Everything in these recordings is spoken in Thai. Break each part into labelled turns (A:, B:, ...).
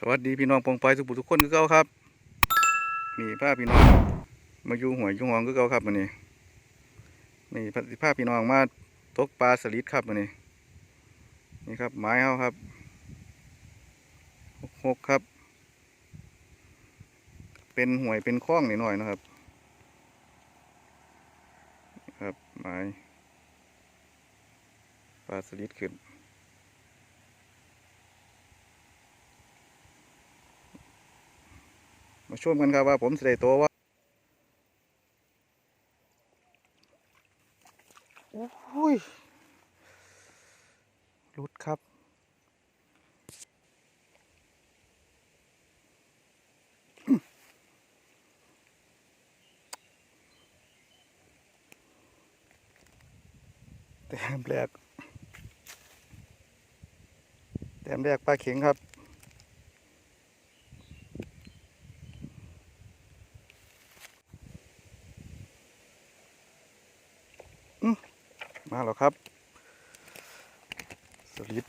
A: สวัสดีพี่น้องปองไปทุกผู้ทุกคนคือเก่าครับนี่พาพี่น้องมาอยู่หวยยู่หองคือเก่าครับวันนี้นี่พาพี่น้องมาตกปลาสลิดครับวันนี้นี่ครับไม้เฮาครับหกครับ เป็นหวยเป็นคล้องนิดหน่อยนะครับ ครับไม้ปลาสลิดขึ้น มา ชมกันครับว่าผมสิได้ตัวว่าโอ้ยหลุดครับแต้มแรกแต้มแรกปลาเข็งครับ มาแล้วครับ สลิด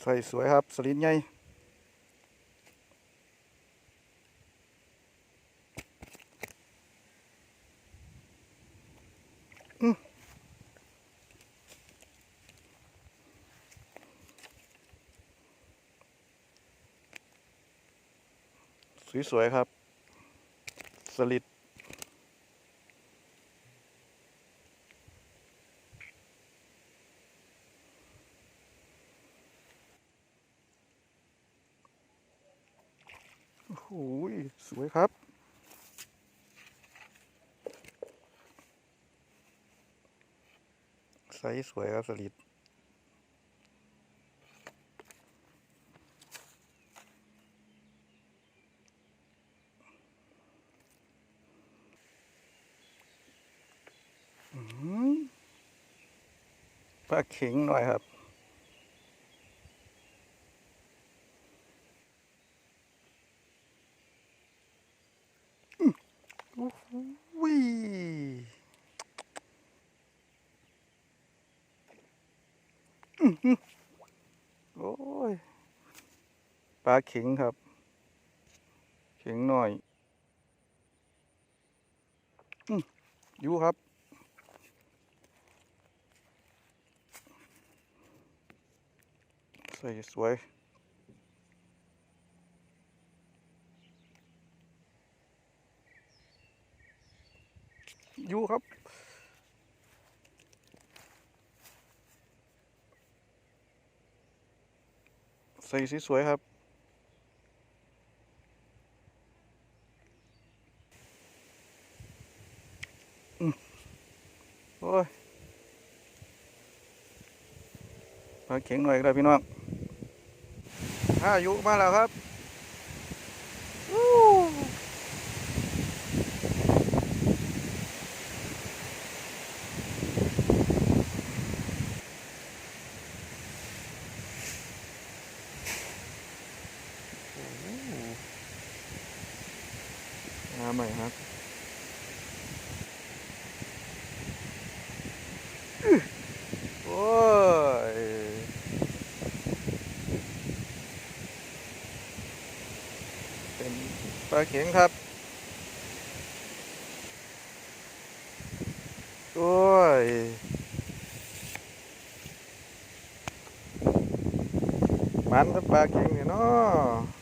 A: ใส่สวยครับ สลิดใหญ่สวยๆครับ สลิด โอ้โหสวยครับใสสวยครับสลิดปลาเข็งหน่อยครับ โหยอื้อหือโอ้ย ปลาเข็งครับ เข็งหน่อยอืมอยู่ครับ ใส่สวย ยู่ครับ ใส่สีสวยครับอโอ้ยมาเข็งหน่อยครับพี่น้องถ้าอยู่มาแล้วครับอู้น้ำ ใหม่ครับโอ้ยเป็นปลาเข็งครับ โอ้ยมันกับปลาเข็งเนี่ยเนาะ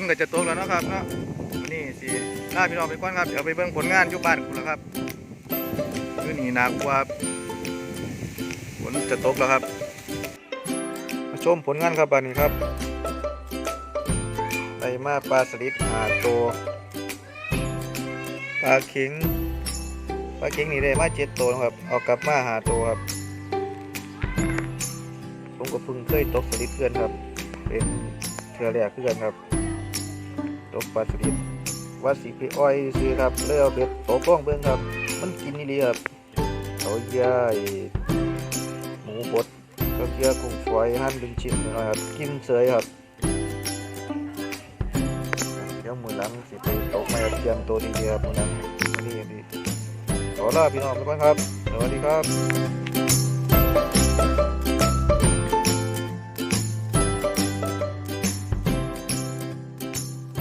A: นก็จะตกแล้วนะครับเนาะนี่สิลาพี่น้องไปก่อนครับ เดี๋ยวไปเบิ่งผลงานอยู่บ้านคุณแล้วครับคือนี่หนักกว่าฝนจะตกแล้วครับ มาชมผลงานครับบ้านนี้ครับไตมาปลาสลิดหาตัวปลาเข็งปลาเข็งนี่ได้มาเจ็ดตัวครับ เอากลับมาหาตัวครับ ผมก็พิ่งเคยตกสลิดเพื่อนครับ เป็นเทือแรกเพื่อนครับ ตกปลาสลิดว่าสีไปอ้อยซื้อครับเลือกเบ็ดโตกล้องเบิ่งครับ มันกินนี่เลยครับเขาย่ายหมูบดเขาเกียกุ้งฝอยหั่นเป็นชิ้นหน่อยครับกินเสยครับเดี๋ยวมือหลังสิไปตกไม่เตรียมตัวดีๆครับมือหลังนี้นี่ขอลาพี่น้องไปก่อนครับสวัสดีครับ